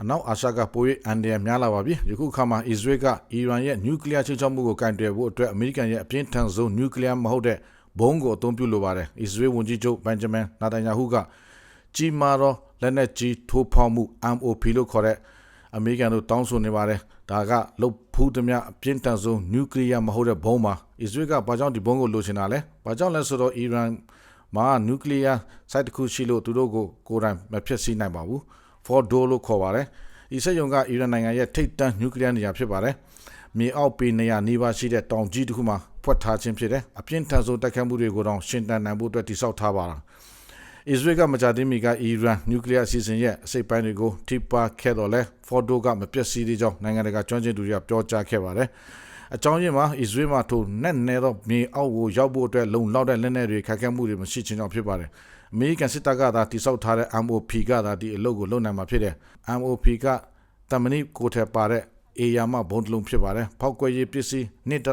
အနောက်အာရှကပို၍အန်ဒီယံများလာပါပြီယခုအခါမှာအစ္စရေးကအီရန်ရဲ့နျူကလ িয়ার ချိချောက်မှုကိုကင်တွယ်ဖို့အတွက်အမေရိကန်ရဲ့အပြင်းထန်ဆုံးနျူကလ িয়ার မဟုတ်တဲ့ဘုံကိုအသုံးပြုလိုပါတယ်အစ္စရေးဝန်ကြီးချုပ်ဘန်ဂျမင်နာတန်ယာဟုကကြီးမားသောလက်နက်ကြီးထိုးဖောက်မှု MOP လို့ခေါ်တဲ့အမေရိကန်တို့တောင်းဆိုနေပါတယ်ဒါကလုတ်ဖူးသမျှအပြင်းထန်ဆုံးနျူကလ িয়ার မဟုတ်တဲ့ဘုံမှာအစ္စရေးကဘာကြောင့်ဒီဘုံကိုလိုချင်တာလဲဘာကြောင့်လဲဆိုတော့အီရန်မှာနျူကလ িয়ার စိုက်တစ်ခုရှိလို့သူတို့ကိုကိုယ်တိုင်မဖြစ်စီနိုင်ပါဘူး Fordo လို့ခေါ်ပါတယ်။ဒီစက်ရုံကအီရန်နိုင်ငံရဲ့ထိပ်တန်းနျူကလ িয়ার နေရာဖြစ်ပါတယ်။မြေအောက်ပေနေရာနေပါရှိတဲ့တောင်ကြီးတစ်ခုမှာဖွက်ထားခြင်းဖြစ်တယ်။အပြင်းထန်ဆုံးတိုက်ခိုက်မှုတွေကိုတော့ရှင်းတန်နိုင်ဖို့အတွက်တိစောက်ထားပါလား။အစ္စရေးကမကြသေးမီကအီရန်နျူကလ িয়ার အစီအစဉ်ရဲ့အစိပ်ပိုင်းတွေကိုထိပါခဲ့တော့လဲ Fordo ကမပြည့်စည်သေးကြောင်းနိုင်ငံတကာကျွမ်းကျင်သူတွေကပြောကြားခဲ့ပါတယ်။ အကြောင်းရင်းမှာအစ္စရေးမှာထိုနဲ့နဲတော့မြေအောက်ကိုရောက်ဖို့အတွက်လုံလောက်တဲ့လက်နက်တွေခက်ခဲမှုတွေမရှိချင်ကြောင်းဖြစ်ပါတယ်။အမေရိကန်စစ်တပ်ကသာတိစောက်ထားတဲ့ MOP ကသာဒီအလုပ်ကိုလုပ်နိုင်မှာဖြစ်တယ်။ MOP ကတမနီကိုထက်ပါတဲ့အေယာမဘုံတလုံးဖြစ်ပါတယ်။ဖောက်ကွဲရေးပစ္စည်း1.4တ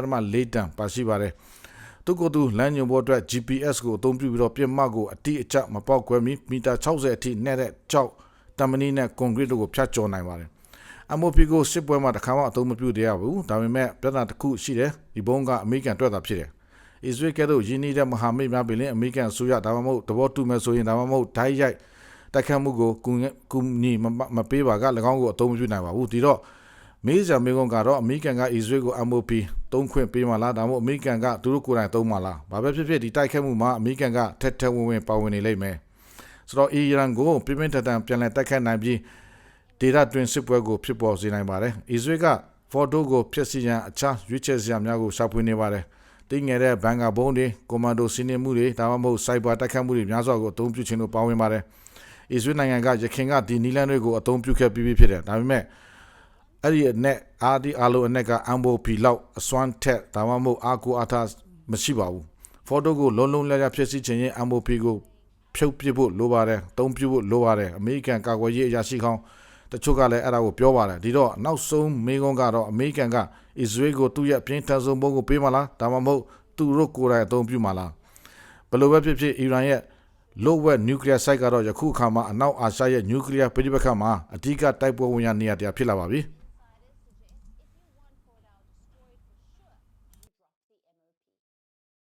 န်ပါရှိပါတယ်။သူကသူလမ်းညွှန်ဖို့အတွက် GPS ကိုအသုံးပြုပြီးတော့ပြစ်မှတ်ကိုအတိအကျမပေါက်ကွဲမီမီတာ60အထိနဲ့တဲ့ကြောက်တမနီနဲ့ကွန်ကရစ်တို့ကိုဖြတ်ကျော်နိုင်ပါတယ်။ MOP ကိုစစ်ပွဲမှာတစ်ခါမှအသုံးမပြုသေးရဘူး။ဒါပေမဲ့ပြဿနာတစ်ခုရှိတယ်။ဒီဘုံကအမေရိကန်အတွက်သာဖြစ်တယ်။အစ္စရေးကဲ့သို့ယင်းနေတဲ့မဟာမိတ်များပင်လအမေရိကန်အစိုးရဒါမှမဟုတ်သဘောတူမဲ့ဆိုရင်ဒါမှမဟုတ်ဓာတ်ရိုက်တိုက်ခတ်မှုကိုကူကူညီမပေးပါက၎င်းကိုအသုံးမပြုနိုင်ပါဘူးဒီတော့မေးစရာမေးခွန်းကတော့အမေရိကန်ကအစ္စရေးကို MOP သုံးခွင့်ပေးမှလားဒါမှမဟုတ်အမေရိကန်ကသူတို့ကိုယ်တိုင်သုံးမှလားဘာပဲဖြစ်ဖြစ်ဒီတိုက်ခတ်မှုမှာအမေရိကန်ကထက်ထက်ဝင်ဝင်ပါဝင်နေလိမ့်မယ်ဆိုတော့အီရန်ကိုပြင်းပြင်းထန်ထန်ပြန်လည်တိုက်ခတ်နိုင်ပြီး ဒေတာတွင်စစ်ပွဲကိုဖြစ်ပေါ်စေနိုင်ပါတယ်အစ္စရေးကဖော်တိုကိုဖျက်ဆီးရန်အခြားရွေးချယ်စရာများကိုရှာဖွေနေပါတယ်တင်းငယ်တဲ့ဘန်ကာဘုံတွေကွန်မန်ဒိုစီးနေမှုတွေဒါမှမဟုတ်စိုက်ဘာတိုက်ခတ်မှုတွေများစွာကိုအသုံးပြုခြင်းတို့ပါဝင်ပါတယ်။အစ္စရေးနိုင်ငံကရခိုင်ကဒီနီလန်တွေကိုအသုံးပြုခဲ့ပြီးဖြစ်တယ်။ဒါပေမဲ့အဲ့ဒီအနဲ့အာဒီအာလိုအနဲ့ကအမ်ဘိုဖီလောက်အစွမ်းထက်ဒါမှမဟုတ်အာကူအာသာမရှိပါဘူး။ဖော်တိုကိုလုံးလုံးလျားလျားဖြစ်စီခြင်းရင်အမ်ဘိုဖီကိုဖြုတ်ပစ်ဖို့လိုပါတယ်။သုံးပြုဖို့လိုပါတယ်။အမေရိကန်ကာကွယ်ရေးအရာရှိကောင်း တချို့ကလည်းအဲ့ဒါကိုပြောပါတယ်ဒီတော့နောက်ဆုံးမေးခွန်းကတော့အမေရိကန်ကအစ္စရေးကိုသူ့ရဲ့အပြင်းထန်ဆုံးပုံကိုပေးမလားဒါမှမဟုတ်သူတို့ကိုယ်တိုင်အသုံးပြုမှာလားဘယ်လိုပဲဖြစ်ဖြစ်အီရန်ရဲ့လိုဝက်နျူကလ িয়ার စိုက်ကတော့ယခုအခါမှာအနောက်အာရှရဲ့နျူကလ িয়ার ပြည်ပခါမှာအဓိကတိုက်ပွဲဝင်ရနေရတရားဖြစ်လာပါပြီ။